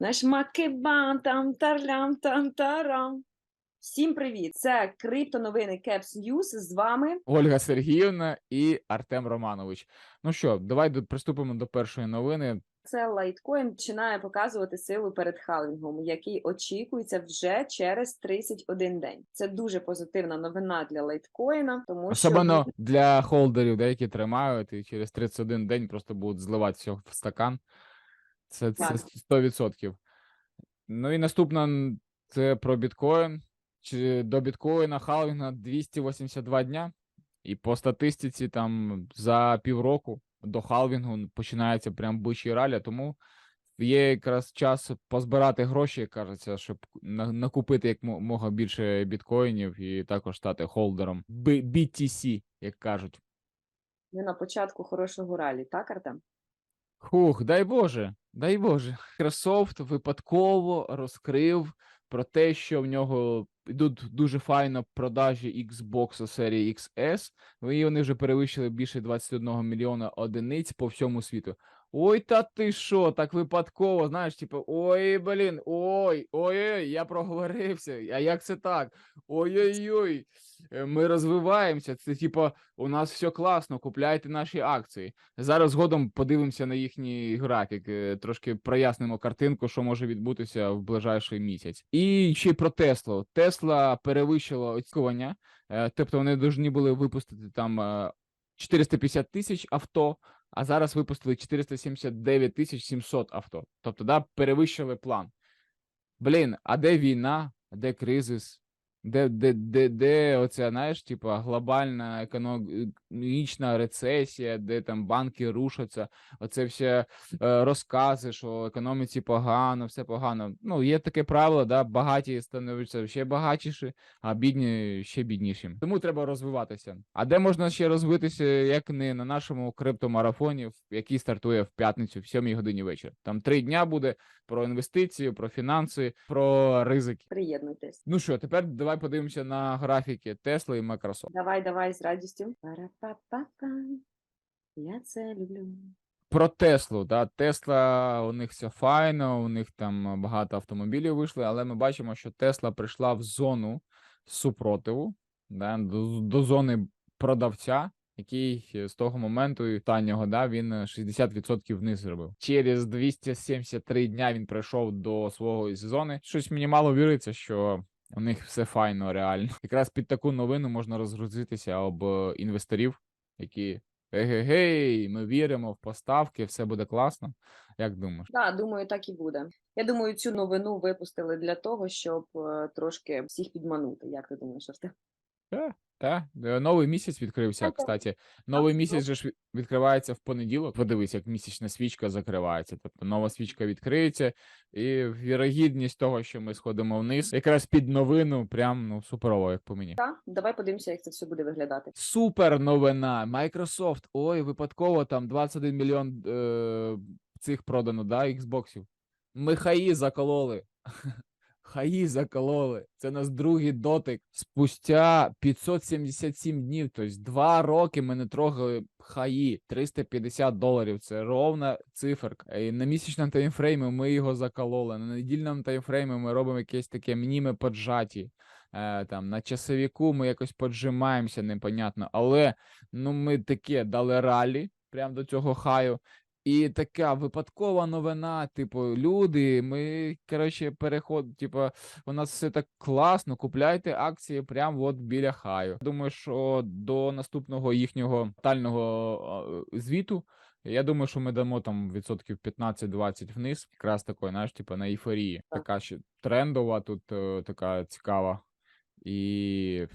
Наш макебан там тарлям там тарам. Всім привіт! Це криптоновини Caps News. З вами Ольга Сергіївна і Артем Романович. Ну що, давай до- приступимо до першої новини. це лайткоін починає показувати силу перед халвінгом, який очікується вже через 31 день. Це дуже позитивна новина для лайткоїна, тому Особливо що для холдерів, де, які тримають, і через 31 день просто будуть зливати все в стакан. Це, це 100%. Ну і наступна це про біткоін. Чи до біткоїна халвінга 282 дня. І по статистиці там за півроку до халвінгу починається прям бичий ралі, тому є якраз час позбирати гроші, як кажеться, щоб накупити як мога більше біткоїнів і також стати холдером BTC, як кажуть. ми на початку хорошого ралі, так, Артем? Хух, дай Боже, дай Боже. Microsoft випадково розкрив про те, що в нього йдуть дуже файно продажі Xbox серії XS. І вони вже перевищили більше 21 мільйона одиниць по всьому світу. Ой, та ти що, так випадково, знаєш, типу, ой, блін, ой, ой, я проговорився. А як це так? Ой-ой-ой, е, ми розвиваємося. Це типу, у нас все класно, купляйте наші акції. Зараз згодом подивимося на їхній графік, е, трошки прояснимо картинку, що може відбутися в ближайший місяць. І ще й про Теслу. Тесла перевищила очікування, е, тобто вони повинні були випустити там е, 450 тисяч авто, а зараз випустили 479 тисяч 700 авто. Тобто, да, перевищили план. Блін, а де війна, де кризис? Де, де, де, де оця, знаєш, типа глобальна економічна рецесія, де там банки рушаться, оце все е, розкази, що економіці погано, все погано. Ну, є таке правило, да, багаті становляться ще багатіші, а бідні ще бідніші. Тому треба розвиватися. А де можна ще розвитися, як не на нашому криптомарафоні, який стартує в п'ятницю, в 7 годині вечора. Там три дня буде про інвестиції, про фінанси, про ризики. Приєднуйтесь. Ну що, тепер давай подивимося на графіки Tesla і Microsoft. Давай, давай з радістю. Пара-па-па-па. Я це люблю. Про Теслу, да, Тесла, у них все файно, у них там багато автомобілів вийшли, але ми бачимо, що Тесла прийшла в зону супротиву, да, до, до зони продавця, який е, з того моменту і останнього, да, він е, 60% вниз зробив. Через 273 дня він прийшов до свого зони. Щось мені мало віриться, що у них все файно, реально. Якраз під таку новину можна розгрузитися об е, інвесторів, які Егегей, ми віримо в поставки, все буде класно. Як думаєш? Так, думаю, так і буде. Я думаю, цю новину випустили для того, щоб е, трошки всіх підманути. Як ти думаєш, Артем? Та е, новий місяць відкрився. Ага. Кстати, новий місяць же ж від- відкривається в понеділок. Подивись, як місячна свічка закривається. Тобто нова свічка відкриється, і вірогідність того, що ми сходимо вниз, якраз під новину, прям ну суперово, як по мені. Так, давай подивимося, як це все буде виглядати. Супер новина. Microsoft. Ой, випадково там 21 мільйон е, цих продано, да, Xboxів. Ми хаї закололи. Хаї закололи. Це нас другий дотик. Спустя 577 днів, тобто два роки ми не трогали хаї. 350 доларів. Це ровна циферка. І на місячному таймфреймі ми його закололи. На недільному таймфреймі ми робимо якесь таке мініме поджаті. Е, там на часовіку ми якось поджимаємося, непонятно. Але ну ми таке дали ралі прямо до цього хаю. І така випадкова новина, типу, люди, ми, коротше, переход, типу, у нас все так класно, купляйте акції прямо от біля хаю. Думаю, що до наступного їхнього тотального звіту, я думаю, що ми дамо там відсотків 15-20 вниз, якраз такої, знаєш, типу, на ейфорії. Така ще трендова, тут е, така цікава. І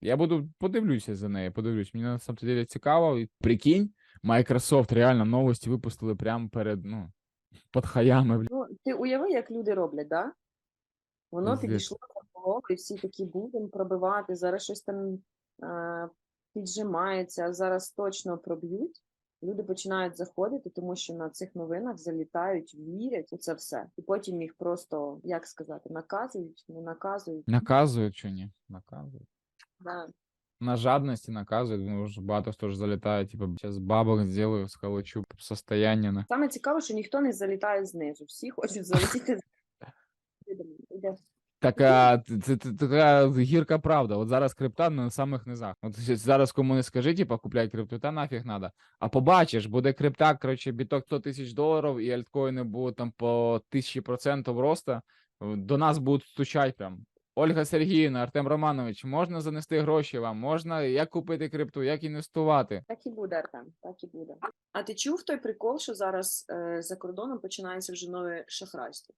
я буду подивлюся за нею, подивлюсь. Мені на самом деле цікаво. Прикинь, Microsoft реально новості випустили прямо перед, ну, під хаями. Ну, ти уяви, як люди роблять, да? Воно Пиздець. підійшло до того, і всі такі будемо пробивати, зараз щось там е, піджимається, зараз точно проб'ють. Люди починають заходити, тому що на цих новинах залітають, вірять у це все. І потім їх просто, як сказати, наказують, не наказують. Наказують чи ні? Наказують. Да. На жадності наказують, ну ж багато хто ж залітає, типу, зараз бабок зроблю, сколочу состояння. на». Саме цікаво, що ніхто не залітає знизу. Всі хочуть залетіти. Така це, така гірка правда. От зараз крипта на самих низах. От зараз кому не скажи, типа, купляй крипту, та нафіг надо. А побачиш, буде крипта, коротше, біток 100 тисяч доларів, і альткоїни будуть там по тисячі процентів росту. До нас будуть стучати прям. Ольга Сергіївна, Артем Романович, можна занести гроші вам? Можна як купити крипту, як інвестувати? Так і буде, Артем, так і буде. А ти чув той прикол, що зараз е, за кордоном починається вже нове шахрайство?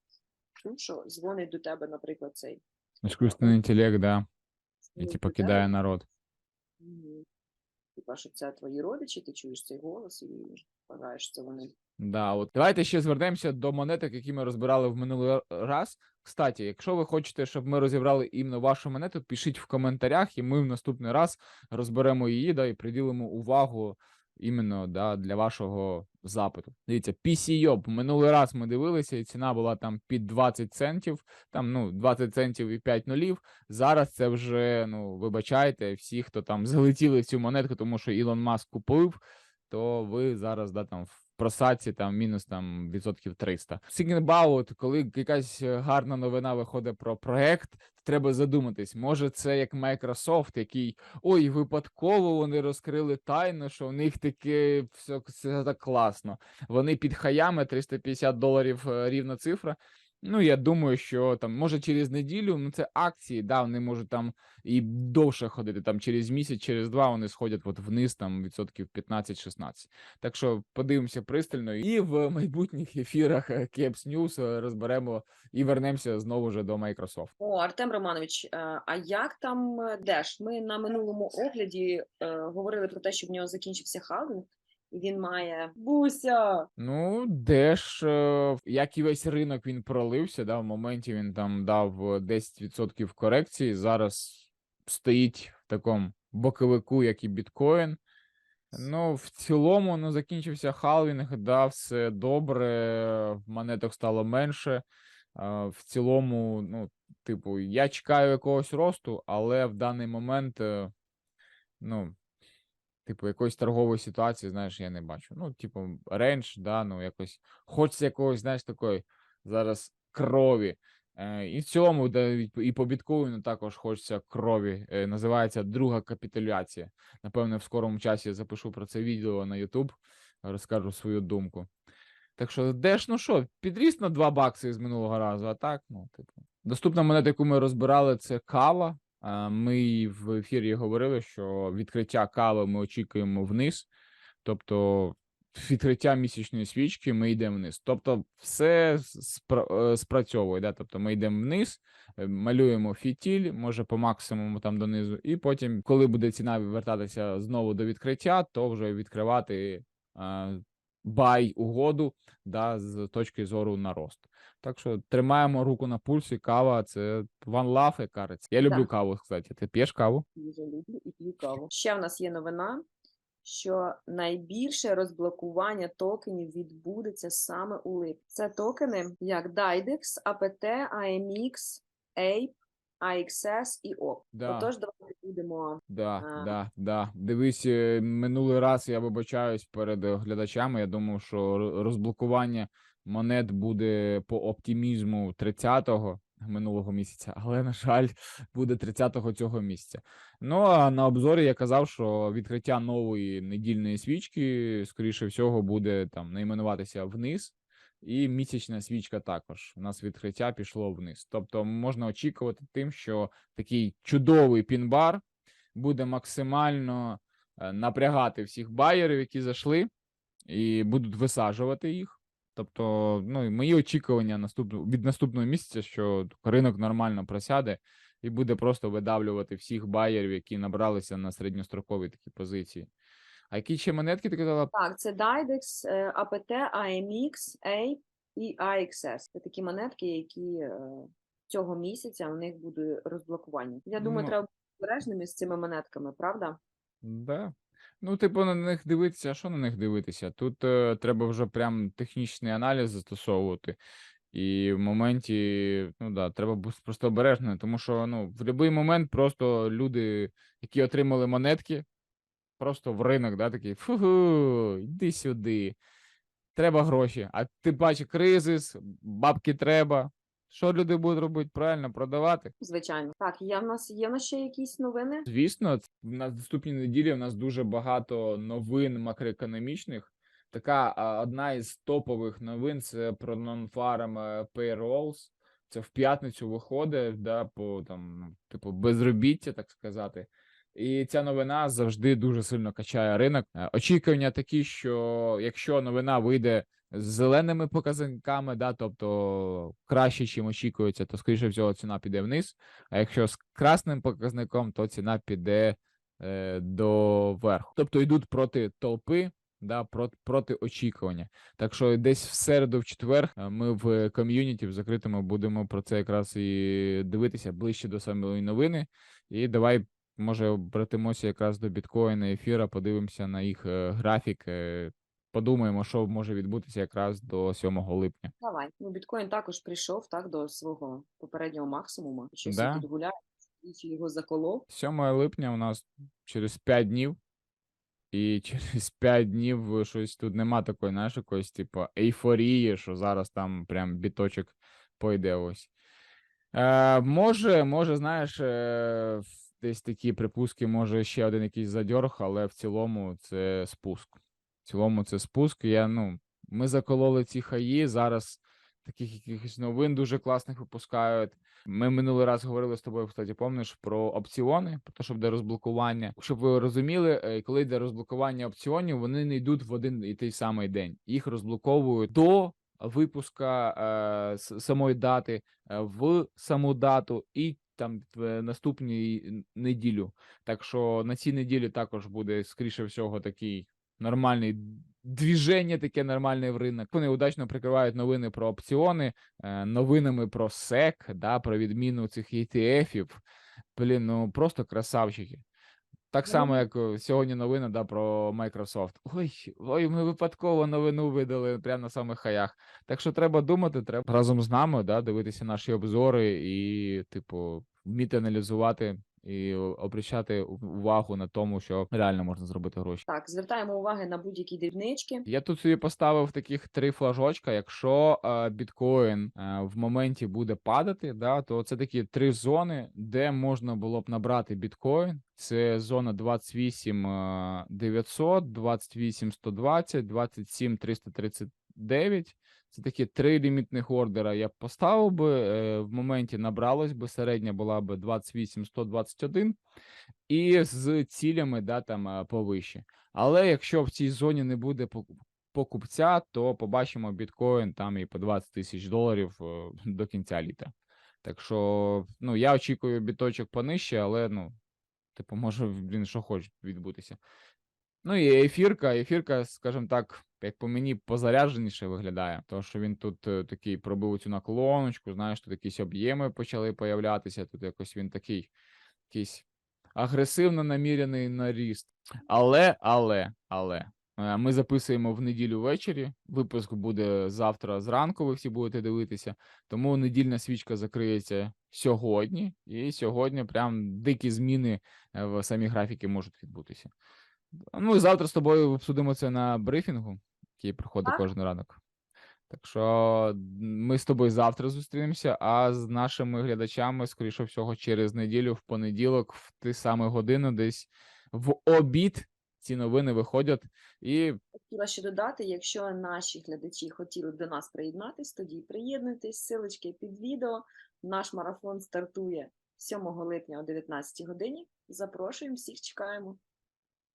Чув, що дзвонить до тебе, наприклад, цей. Іскусственний інтелект, да, і дзвонить до тебе, кидає народ. Мгм. Типа, що це твої родичі, ти чуєш цей голос і вважаєш, що це вони. Да, от давайте ще звернемося до монеток, які ми розбирали в минулий раз. Кстати, якщо ви хочете, щоб ми розібрали іменно вашу монету, пишіть в коментарях, і ми в наступний раз розберемо її, да, і приділимо увагу іменно да, для вашого запиту. Дивіться, PCYOB. Минулий раз ми дивилися, і ціна була там під 20 центів, там ну 20 центів і 5 нулів. Зараз це вже ну вибачайте, всі, хто там залетіли в цю монетку, тому що Ілон Маск купив, то ви зараз да там просадці там мінус там відсотків 300. Сігінбаут, коли якась е, гарна новина виходить про проект, треба задуматись, може це як Microsoft, який ой, випадково вони розкрили тайну, що у них таке все, все так класно. Вони під хаями 350 доларів е, рівна цифра. Ну, я думаю, що там може через неділю, ну це акції, да, вони можуть там і довше ходити. Там через місяць, через два вони сходять от вниз, там відсотків 15-16. Так що подивимося пристально, і в майбутніх ефірах е, Caps News розберемо і вернемося знову ж до Microsoft. О, Артем Романович, е, а як там е, Деш? Ми на минулому огляді говорили про те, що в нього закінчився халвінг, він має Буся. Ну, Деш, е, як і весь ринок, він пролився. Да, в моменті він там дав е, 10% корекції. Зараз стоїть в такому боковику, як і біткоін. Ну, в цілому, ну, закінчився халвінг, да, все добре, монеток стало менше. В цілому, ну, типу, я чекаю якогось росту, але в даний момент, е, ну, типу, якоїсь торгової ситуації, знаєш, я не бачу. Ну, типу, рейндж, да, ну, якось хочеться якогось, знаєш, такої зараз крові. Е, І в цілому, да, і по- біткоїну також хочеться крові. Е, Називається друга капітуляція. Напевне, в скорому часі я запишу про це відео на YouTube, розкажу свою думку. Так що, де ж, ну що, підріс на 2 бакси з минулого разу, а так, ну, типу. Доступна монета, яку ми розбирали, це кава. Ми в ефірі говорили, що відкриття кави ми очікуємо вниз. Тобто, відкриття місячної свічки ми йдемо вниз. Тобто, все е, спрацьовує. Да? Тобто, ми йдемо вниз, е, малюємо фітіль, може по максимуму там донизу, і потім, коли буде ціна вертатися знову до відкриття, то вже відкривати бай угоду да, з точки зору на рост. Так що тримаємо руку на пульсі. Кава це one love, як кажеться. Я люблю Да. каву, кстати. Ти п'єш каву? Дуже люблю і п'ю каву. Ще в нас є новина, що найбільше розблокування токенів відбудеться саме у липні. Це токени як DIDEX, APT, AMX, APE, AXS і OP. Да. Отож, давайте будемо Да, А. да, да. Дивись, е, минулий раз я вибачаюсь перед е, глядачами. Я думав, що розблокування монет буде по оптимізму 30-го минулого місяця, але, на жаль, буде 30-го цього місяця. Ну а на обзорі я казав, що відкриття нової недільної свічки, скоріше всього, буде там найменуватися вниз. І місячна свічка також. У нас відкриття пішло вниз. Тобто можна очікувати тим, що такий чудовий пін-бар буде максимально е, напрягати всіх байерів, які зайшли, і будуть висаджувати їх. Тобто, ну, і мої очікування наступного від наступного місяця, що ринок нормально просяде і буде просто видавлювати всіх байерів, які набралися на середньострокові такі позиції. А які ще монетки ти казала? Так, це DIDEX, е, APT, AMX, APE і AXS. Це такі монетки, які е, цього місяця у них буде розблокування. Я думаю, Ну. треба бути обережними з цими монетками, правда? Да. Ну, типу, на них дивитися, а що на них дивитися? Тут е, треба вже прям технічний аналіз застосовувати. І в моменті, ну да, треба бути просто обережним, тому що ну, в будь-який момент просто люди, які отримали монетки, просто в ринок, да, такий фу, йди сюди. Треба гроші. А ти бачиш кризис, бабки треба. Що люди будуть робити? Правильно, продавати. Звичайно. Так, є в нас є в нас ще якісь новини? Звісно, ц- на наступній неділі у нас дуже багато новин макроекономічних. Така одна із топових новин це про non-farm е, payrolls. Це в п'ятницю виходить, да, по там, ну, типу, безробіття, так сказати. І ця новина завжди дуже сильно качає ринок. Е, Очікування такі, що якщо новина вийде з зеленими показниками, да, тобто краще, чим очікується, то скоріше всього ціна піде вниз. А якщо з красним показником, то ціна піде е, до верху. Тобто йдуть проти толпи, да, проти, проти очікування. Так що десь в середу, в четвер, е, ми в ком'юніті в закритому будемо про це якраз і дивитися ближче до самої новини. І давай, може, обратимося якраз до біткоїна ефіра, подивимося на їх е, графік. е, Подумаємо, що може відбутися якраз до 7 липня. Давай. Ну, біткоін також прийшов так до свого попереднього максимуму. Щось Да. да. тут гуляє, і його заколов. 7 липня у нас через 5 днів. І через 5 днів щось тут нема такої, знаєш, якоїсь, типу, ейфорії, що зараз там прям біточок пойде ось. Е, може, може, знаєш, е, десь такі припуски, може ще один якийсь задьорг, але в цілому це спуск. В цілому це спуск. Я, ну, ми закололи ці хаї, зараз таких якихось новин дуже класних випускають. Ми минулий раз говорили з тобою, кстати, помниш про опціони, про те, що буде розблокування. Щоб ви розуміли, е, коли йде розблокування опціонів, вони не йдуть в один і той самий день. Їх розблоковують до випуска е, самої дати, е, в саму дату і там в наступній неділю. Так що на цій неділі також буде, скоріше всього, такий нормальний двіження, таке нормальне в ринок. Вони удачно прикривають новини про опціони, е, новинами про сек, да, про відміну цих ETF-ів. Блін, ну просто красавчики. Так Ну, само, як е, сьогодні новина да, про Microsoft. Ой, ой, ми випадково новину видали прямо на самих хаях. Так що треба думати, треба разом з нами да, дивитися наші обзори і, типу, вміти аналізувати і обращати увагу на тому, що реально можна зробити гроші. Так, звертаємо уваги на будь-які дрібнички. Я тут собі поставив таких три флажочка. Якщо е, біткоін е, в моменті буде падати, да, то це такі три зони, де можна було б набрати біткоін. Це зона 28 е, 900, 28 120, 27 339. Це такі три лімітних ордера. Я б поставив би е, в моменті набралось би середня була би 28 121 і з цілями да, там е, повище. Але якщо в цій зоні не буде покупця, то побачимо біткоін там і по 20 тисяч доларів е, до кінця літа. Так що, ну, я очікую біточок понижче, але ну, типу, може, блін, що хоче відбутися. Ну і ефірка, ефірка, скажімо так, як по мені, позарядженіше виглядає. Тому що він тут е, такий пробив цю наклоночку, знаєш, тут якісь об'єми почали появлятися. Тут якось він такий, якийсь агресивно намірений наріст. Але, але, але. е, Ми записуємо в неділю ввечері. Випуск буде завтра зранку. Ви всі будете дивитися. Тому недільна свічка закриється сьогодні, і сьогодні прям дикі зміни е, в самі графіки можуть відбутися. Ну і завтра з тобою обсудимо це на брифінгу, який проходить Так. кожен ранок. Так що ми з тобою завтра зустрінемося, а з нашими глядачами, скоріше всього, через неділю, в понеділок, в ті самі години, десь в обід ці новини виходять. І Хотіла ще додати, якщо наші глядачі хотіли до нас приєднатись, тоді приєднуйтесь, силочки під відео. Наш марафон стартує 7 липня о 19 годині. Запрошуємо, всіх чекаємо.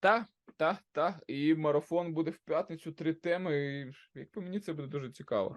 Та, та, та, і марафон буде в п'ятницю, три теми. І як по мені, це буде дуже цікаво.